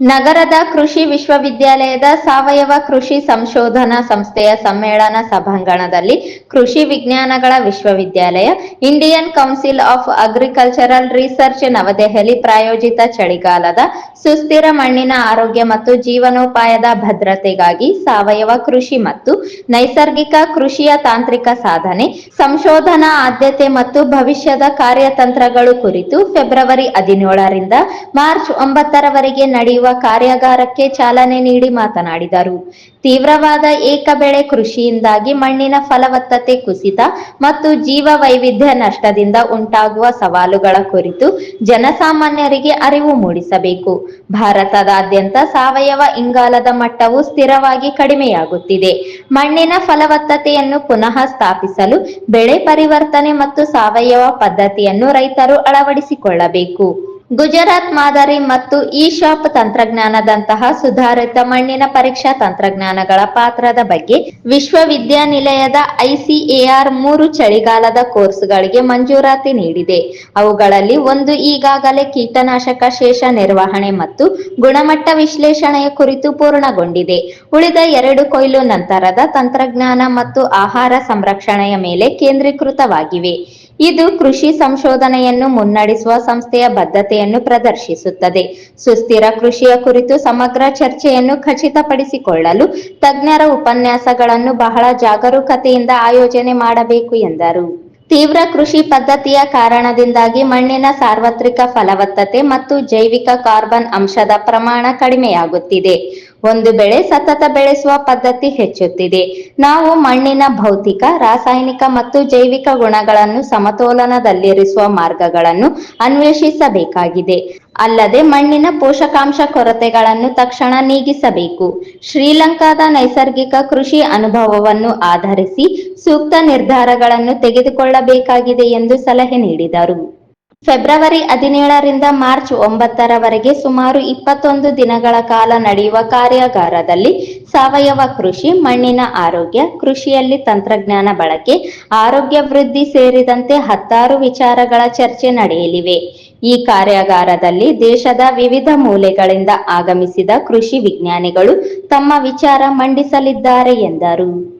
ನಗರದ ಕೃಷಿ ವಿಶ್ವವಿದ್ಯಾಲಯದ ಸಾವಯವ ಕೃಷಿ ಸಂಶೋಧನಾ ಸಂಸ್ಥೆಯ ಸಮ್ಮೇಳನ ಸಭಾಂಗಣದಲ್ಲಿ ಕೃಷಿ ವಿಜ್ಞಾನಗಳ ವಿಶ್ವವಿದ್ಯಾಲಯ, Indian council of agricultural research ನವದೆಹಲಿ ಪ್ರಾಯೋಜಿತ ಚಳಿಗಾಲದ ಸುಸ್ಥಿರ ಮಣ್ಣಿನ ಆರೋಗ್ಯ ಮತ್ತು ಜೀವನೋಪಾಯದ ಭದ್ರತೆಗಾಗಿ ಸಾವಯವ ಕೃಷಿ ಮತ್ತು ನೈಸರ್ಗಿಕ ಕೃಷಿಯ ತಾಂತ್ರಿಕ ಸಾಧನೆ, ಸಂಶೋಧನಾ ಆದ್ಯತೆ ಮತ್ತು ಭವಿಷ್ಯದ ಕಾರ್ಯತಂತ್ರಗಳು ಕುರಿತು ಫೆಬ್ರವರಿ ಹದಿನೇಳರಿಂದ ಮಾರ್ಚ್ ಒಂಬತ್ತರವರೆಗೆ ನಡೆಯುವ ಕಾರ್ಯಾಗಾರಕ್ಕೆ ಚಾಲನೆ ನೀಡಿ ಮಾತನಾಡಿದರು. ತೀವ್ರವಾದ ಏಕ ಬೆಳೆ ಕೃಷಿಯಿಂದಾಗಿ ಮಣ್ಣಿನ ಫಲವತ್ತತೆ ಕುಸಿತ ಮತ್ತು ಜೀವ ವೈವಿಧ್ಯ ನಷ್ಟದಿಂದ ಉಂಟಾಗುವ ಸವಾಲುಗಳ ಕುರಿತು ಜನಸಾಮಾನ್ಯರಿಗೆ ಅರಿವು ಮೂಡಿಸಬೇಕು. ಭಾರತದಾದ್ಯಂತ ಸಾವಯವ ಇಂಗಾಲದ ಮಟ್ಟವು ಸ್ಥಿರವಾಗಿ ಕಡಿಮೆಯಾಗುತ್ತಿದೆ. ಮಣ್ಣಿನ ಫಲವತ್ತತೆಯನ್ನು ಪುನಃ ಸ್ಥಾಪಿಸಲು ಬೆಳೆ ಪರಿವರ್ತನೆ ಮತ್ತು ಸಾವಯವ ಪದ್ಧತಿಯನ್ನು ರೈತರು ಅಳವಡಿಸಿಕೊಳ್ಳಬೇಕು. ಗುಜರಾತ್ ಮಾದರಿ ಮತ್ತು ಇ ಶಾಪ್ ತಂತ್ರಜ್ಞಾನದಂತಹ ಸುಧಾರಿತ ಮಣ್ಣಿನ ಪರೀಕ್ಷಾ ತಂತ್ರಜ್ಞಾನಗಳ ಪಾತ್ರದ ಬಗ್ಗೆ ವಿಶ್ವವಿದ್ಯಾನಿಲಯದ ಐಸಿಎಆರ್ ಮೂರು ಚಳಿಗಾಲದ ಕೋರ್ಸ್ಗಳಿಗೆ ಮಂಜೂರಾತಿ ನೀಡಿದೆ. ಅವುಗಳಲ್ಲಿ ಒಂದು ಈಗಾಗಲೇ ಕೀಟನಾಶಕ ಶೇಷ ನಿರ್ವಹಣೆ ಮತ್ತು ಗುಣಮಟ್ಟ ವಿಶ್ಲೇಷಣೆಯ ಕುರಿತು ಪೂರ್ಣಗೊಂಡಿದೆ. ಉಳಿದ ಎರಡು ಕೊಯ್ಲು ನಂತರದ ತಂತ್ರಜ್ಞಾನ ಮತ್ತು ಆಹಾರ ಸಂರಕ್ಷಣೆಯ ಮೇಲೆ ಕೇಂದ್ರೀಕೃತವಾಗಿವೆ. ಇದು ಕೃಷಿ ಸಂಶೋಧನೆಯನ್ನು ಮುನ್ನಡೆಸುವ ಸಂಸ್ಥೆಯ ಬದ್ಧತೆಯನ್ನು ಪ್ರದರ್ಶಿಸುತ್ತದೆ. ಸುಸ್ಥಿರ ಕೃಷಿಯ ಕುರಿತು ಸಮಗ್ರ ಚರ್ಚೆಯನ್ನು ಖಚಿತಪಡಿಸಿಕೊಳ್ಳಲು ತಜ್ಞರ ಉಪನ್ಯಾಸಗಳನ್ನು ಬಹಳ ಜಾಗರೂಕತೆಯಿಂದ ಆಯೋಜನೆ ಮಾಡಬೇಕು ಎಂದರು. ತೀವ್ರ ಕೃಷಿ ಪದ್ಧತಿಯ ಕಾರಣದಿಂದಾಗಿ ಮಣ್ಣಿನ ಸಾರ್ವತ್ರಿಕ ಫಲವತ್ತತೆ ಮತ್ತು ಜೈವಿಕ ಕಾರ್ಬನ್ ಅಂಶದ ಪ್ರಮಾಣ ಕಡಿಮೆಯಾಗುತ್ತಿದೆ. ಒಂದು ಬೆಳೆ ಸತತ ಬೆಳೆಸುವ ಪದ್ಧತಿ ಹೆಚ್ಚುತ್ತಿದೆ. ನಾವು ಮಣ್ಣಿನ ಭೌತಿಕ, ರಾಸಾಯನಿಕ ಮತ್ತು ಜೈವಿಕ ಗುಣಗಳನ್ನು ಸಮತೋಲನದಲ್ಲಿರಿಸುವ ಮಾರ್ಗಗಳನ್ನು ಅನ್ವೇಷಿಸಬೇಕಾಗಿದೆ. ಅಲ್ಲದೆ ಮಣ್ಣಿನ ಪೋಷಕಾಂಶ ಕೊರತೆಗಳನ್ನು ತಕ್ಷಣ ನೀಗಿಸಬೇಕು. ಶ್ರೀಲಂಕಾದ ನೈಸರ್ಗಿಕ ಕೃಷಿ ಅನುಭವವನ್ನು ಆಧರಿಸಿ ಸೂಕ್ತ ನಿರ್ಧಾರಗಳನ್ನು ತೆಗೆದುಕೊಳ್ಳಬೇಕಾಗಿದೆ ಎಂದು ಸಲಹೆ ನೀಡಿದರು. ಫೆಬ್ರವರಿ ಹದಿನೇಳರಿಂದ ಮಾರ್ಚ್ ಒಂಬತ್ತರವರೆಗೆ ಸುಮಾರು ಇಪ್ಪತ್ತೊಂದು ದಿನಗಳ ಕಾಲ ನಡೆಯುವ ಕಾರ್ಯಾಗಾರದಲ್ಲಿ ಸಾವಯವ ಕೃಷಿ, ಮಣ್ಣಿನ ಆರೋಗ್ಯ, ಕೃಷಿಯಲ್ಲಿ ತಂತ್ರಜ್ಞಾನ ಬಳಕೆ, ಆರೋಗ್ಯ ವೃದ್ಧಿ ಸೇರಿದಂತೆ ಹತ್ತಾರು ವಿಚಾರಗಳ ಚರ್ಚೆ ನಡೆಯಲಿವೆ. ಈ ಕಾರ್ಯಾಗಾರದಲ್ಲಿ ದೇಶದ ವಿವಿಧ ಮೂಲೆಗಳಿಂದ ಆಗಮಿಸಿದ ಕೃಷಿ ವಿಜ್ಞಾನಿಗಳು ತಮ್ಮ ವಿಚಾರ ಮಂಡಿಸಲಿದ್ದಾರೆ ಎಂದರು.